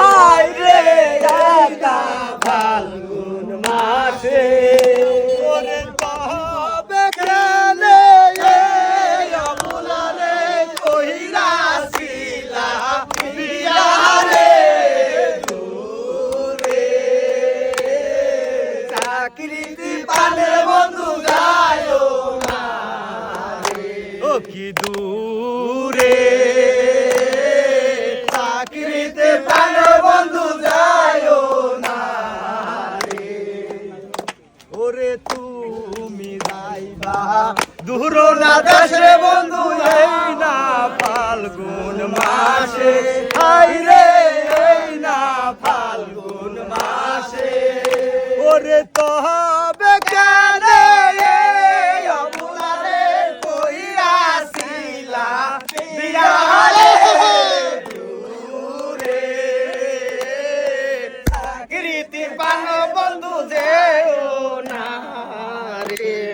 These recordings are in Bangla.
হায় রে একা ফাল্গুন মাসে। ওরে তবে ওরে তুমি যাইবা। দূর না দেশে বন্ধু, এই না ফাল্গুন মাসে। আই রে এই না ফাল্গুন মাসে। ওরে কেন দূরে। চাকরিতে পান বন্ধু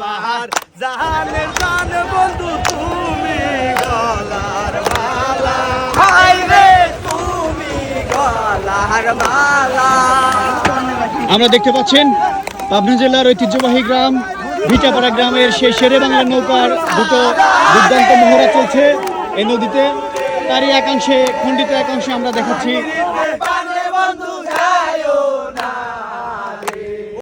আমার জাহানের জান বন্ধু তুমি গলার মালা। রে, তুমি গলার মালা। আমরা দেখতে পাচ্ছেন পাবনা জেলার ঐতিহ্যবাহী গ্রাম, ভিটাপাড়া গ্রামের সেই শেরে বাংলা নৌকার দুটো দুর্দান্ত মহড়া চলছে। এই নদীতে তারই একাংশে, খণ্ডিত একাংশে আমরা দেখাচ্ছি।